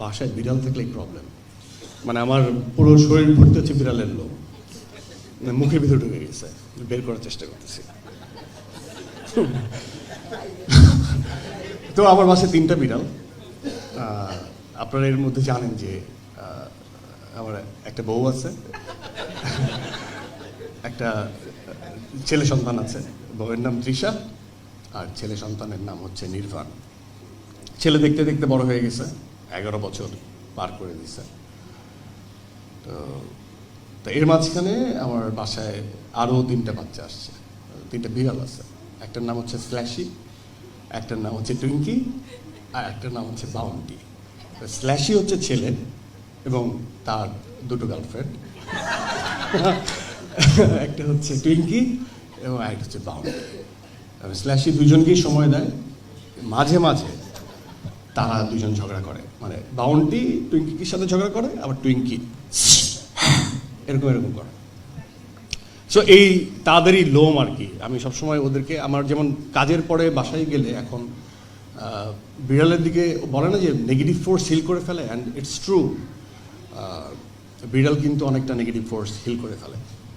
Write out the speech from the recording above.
বাসায় বিড়াল থাকলেই প্রবলেম মানে আমার পুরো শরীর ভর্তি হচ্ছে বিড়ালের লোক মানে মুখের ভিতরে ঢুকে গেছে। বের করার চেষ্টা করতেছি। তো আমার বাসায় তিনটা বিড়াল। আপনারা এর মধ্যে জানেন যে আমার একটা বউ আছে। একটা ছেলে সন্তান আছে। বউয়ের নাম তৃষা। আর ছেলে সন্তানের নাম হচ্ছে নির্ভান। ছেলে দেখতে দেখতে বড় হয়ে গেছে। এগারো বছর পার করে তো তো এর মাঝখানে আমার বাসায় আরও তিনটা বাচ্চা আসছে। তিনটা বিড়াল আছে। একটার নাম হচ্ছে স্ল্যাশি, একটার নাম হচ্ছে টুইঙ্কি, আর একটার নাম হচ্ছে বাউন্টি। স্ল্যাশি হচ্ছে ছেলে এবং তার দুটো গার্লফ্রেন্ড। একটা হচ্ছে টুইঙ্কি এবং একটা হচ্ছে বাউন্টি। স্ল্যাশি দুজনকেই সময় দেয়। মাঝে মাঝে তারা দুজন ঝগড়া করে। মানে বাউন্টি টুইঙ্কির সাথে ঝগড়া করে আবার টুইঙ্কি। এরকম এরকম করে। সো এই তাদেরই লোম আর কি। আমি সবসময় ওদেরকে আমার যেমন কাজের পরে বাসায় গেলে এখন বিড়ালের দিকে বলে না যে নেগেটিভ ফোর্স হিল করে ফেলে অ্যান্ড ইটস ট্রু বিড়াল কিন্তু অনেকটা নেগেটিভ ফোর্স হিল করে ফেলে।